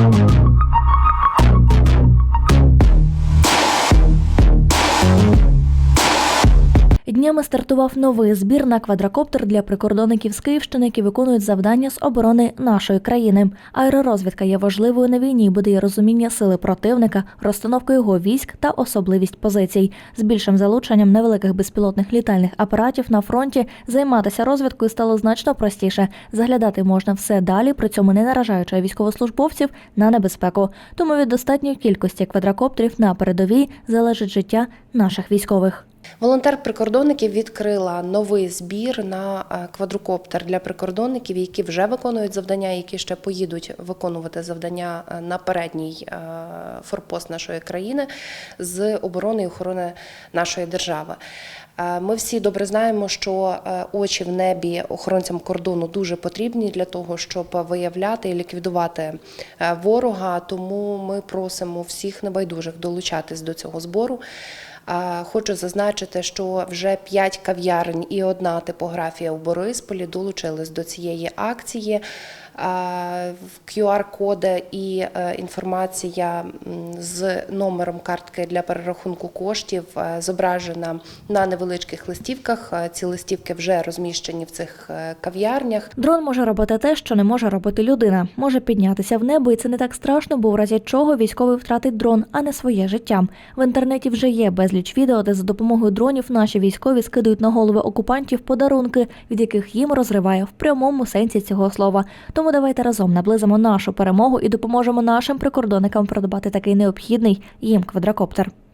Thank you. Днями стартував новий збір на квадрокоптер для прикордонників з Київщини, які виконують завдання з оборони нашої країни. Аеророзвідка є важливою на війні, буде і розуміння сили противника, розстановка його військ та особливість позицій. З більшим залученням невеликих безпілотних літальних апаратів на фронті займатися розвідкою стало значно простіше. Заглядати можна все далі, при цьому не наражаючи військовослужбовців на небезпеку. Тому від достатньої кількості квадрокоптерів на передовій залежить життя наших військових. Волонтер прикордонників відкрила новий збір на е, квадрокоптер для прикордонників, які вже виконують завдання, які ще поїдуть виконувати завдання е, на передній е, форпост нашої країни з оборони і охорони нашої держави. Ми всі добре знаємо, що очі в небі охоронцям кордону дуже потрібні для того, щоб виявляти і ліквідувати ворога. Тому ми просимо всіх небайдужих долучатись до цього збору. Хочу зазначити, що вже п'ять кав'ярень і одна типографія у Борисполі долучились до цієї акції. В QR-коди і е, інформація з номером картки для перерахунку коштів е, зображена на невеличких листівках. Е, Ці листівки вже розміщені в цих е, кав'ярнях. Дрон може робити те, що не може робити людина. Може піднятися в небо, і це не так страшно, бо в разі чого військовий втратить дрон, а не своє життя. В інтернеті вже є безліч відео, де за допомогою дронів наші військові скидують на голови окупантів подарунки, від яких їм розриває в прямому сенсі цього слова. Давайте разом наблизимо нашу перемогу і допоможемо нашим прикордонникам придбати такий необхідний їм квадрокоптер.